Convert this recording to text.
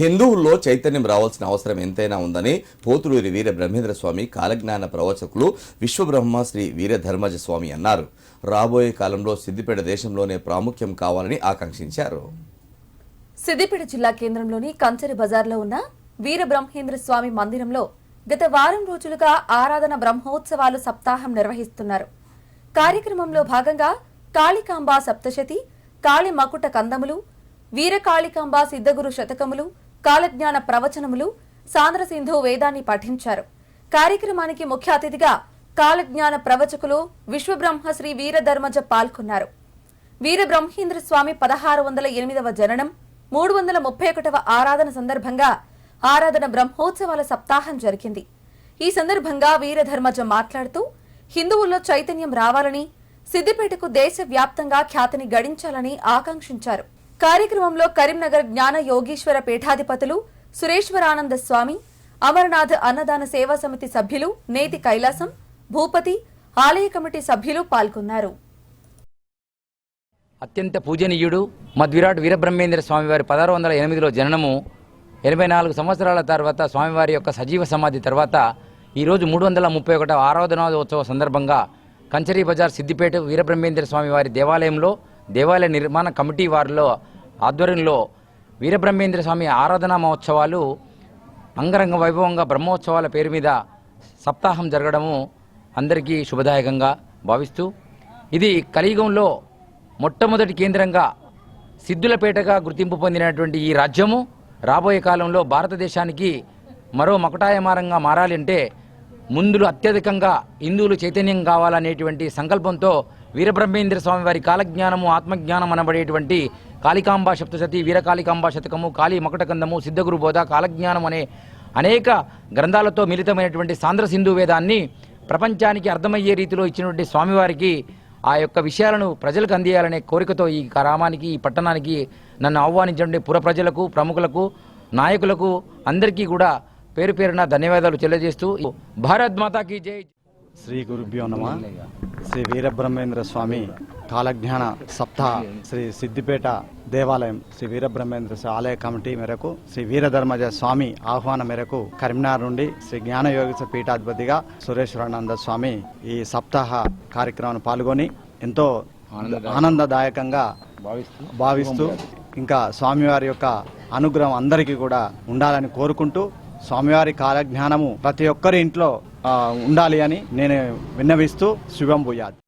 హిందువుల్లో చైతన్యం రావాల్సిన అవసరం ఎంతైనా ఉందని పోతులూరి వీర బ్రహ్మేంద్ర స్వామి కాలజ్ఞాన ప్రవచకులు విశ్వబ్రహ్మ శ్రీ వీరధర్మజ స్వామి అన్నారు. రాబోయే కాలంలో సిద్దిపేట దేశంలోనే ప్రాముఖ్యం కావాలని ఆకాంక్షించారు. సిద్దిపేట జిల్లా కేంద్రంలోని కంచరి బజార్లో ఉన్న వీర బ్రహ్మేంద్ర స్వామి మందిరంలో గత వారం రోజులుగా ఆరాధన బ్రహ్మోత్సవాలు సప్తాహం నిర్వహిస్తున్నారు. కార్యక్రమంలో భాగంగా కాళికాంబా సప్తశతి కాళి మకుట కందములు వీరకాళికాంబా సిద్ధగురు శతకములు కాలజ్ఞాన ప్రవచనములు సాంద్ర సింధు వేదాన్ని పఠించారు. కార్యక్రమానికి ముఖ్య అతిథిగా కాలజ్ఞాన ప్రవచకులు విశ్వబ్రహ్మ శ్రీ వీరధర్మజ పాల్గొన్నారు. వీరబ్రహ్మీంద్ర స్వామి పదహారు వందల ఎనిమిదవ జననం మూడు వందల ముప్పై ఒకటవ ఆరాధన సందర్భంగా ఆరాధన బ్రహ్మోత్సవాల సప్తాహం జరిగింది. ఈ సందర్భంగా వీరధర్మజ మాట్లాడుతూ హిందువుల్లో చైతన్యం రావాలని సిద్దిపేటకు దేశవ్యాప్తంగా ఖ్యాతిని గడించాలని ఆకాంక్షించారు. కార్యక్రమంలో కరీంనగర్ జ్ఞాన యోగీశ్వర పీఠాధిపతులు సురేశ్వరానంద స్వామి అమరనాథ్ అన్నదాన సేవా సమితి సభ్యులు నేతి కైలాసం భూపతి ఆలయ కమిటీ సభ్యులు పాల్గొన్నారు. అత్యంత పూజనీయుడు మద్విరాట్ వీరబ్రహ్మేంద్ర స్వామివారి పదహారు వందల ఎనిమిదిలో జననము. ఎనభై నాలుగు సంవత్సరాల తర్వాత స్వామివారి యొక్క సజీవ సమాధి తర్వాత ఈరోజు మూడు వందల ముప్పై ఒకటవ ఆరాధనోత్సవ సందర్భంగా కంచరీ బజార్ సిద్దిపేట వీరబ్రహ్మేంద్ర స్వామివారి దేవాలయంలో దేవాలయ నిర్మాణ కమిటీ వారిలో ఆధ్వర్యంలో వీరబ్రహ్మేంద్ర స్వామి ఆరాధనా మహోత్సవాలు అంగరంగ వైభవంగా బ్రహ్మోత్సవాల పేరు మీద సప్తాహం జరగడము అందరికీ శుభదాయకంగా భావిస్తూ ఇది కలియుగంలో మొట్టమొదటి కేంద్రంగా సిద్ధులపేటగా గుర్తింపు పొందినటువంటి ఈ రాజ్యము. రాబోయే కాలంలో భారతదేశానికి మరో మకటాయమారంగా మారాలంటే ముందులు అత్యధికంగా హిందువులు చైతన్యం కావాలనేటువంటి సంకల్పంతో వీరబ్రహ్మేంద్ర స్వామి వారి కాలజ్ఞానము ఆత్మజ్ఞానం అనబడేటువంటి కాళికాంబా సప్తశతి వీరకాళికాంబా శతకము కాళీ మకటకందము సిద్ధగురు బోధ కాలజ్ఞానం అనే అనేక గ్రంథాలతో మిళితమైనటువంటి సాంద్ర సింధు వేదాన్ని ప్రపంచానికి అర్థమయ్యే రీతిలో ఇచ్చినటువంటి స్వామివారికి ఆ యొక్క విషయాలను ప్రజలకు అందియాలనే కోరికతో ఈ గ్రామానికి ఈ పట్టణానికి నన్ను ఆహ్వానించండి పుర ప్రజలకు ప్రముఖులకు నాయకులకు అందరికీ కూడా పేరు పేరున ధన్యవాదాలు తెలియజేస్తూ భారత్ మాతాకి జై. శ్రీ గురుభ్యో నమ. శ్రీ వీరబ్రహ్మేంద్ర స్వామి కాలజ్ఞాన సప్తాహ శ్రీ సిద్దిపేట దేవాలయం శ్రీ వీరబ్రహ్మేంద్ర ఆలయ కమిటీ మేరకు శ్రీ వీరధర్మజ స్వామి ఆహ్వానం మేరకు కరీంనగర్ నుండి శ్రీ జ్ఞానయోగ పీఠాధిపతిగా సురేశ్వరానంద స్వామి ఈ సప్తాహ కార్యక్రమాన్ని పాల్గొని ఎంతో ఆనందదాయకంగా భావిస్తూ ఇంకా స్వామివారి యొక్క అనుగ్రహం అందరికీ కూడా ఉండాలని కోరుకుంటూ స్వామివారి కాలజ్ఞానము ప్రతి ఒక్కరి ఇంట్లో ఉండాలి అని నేను విన్నవిస్తూ శుభం భూయాత్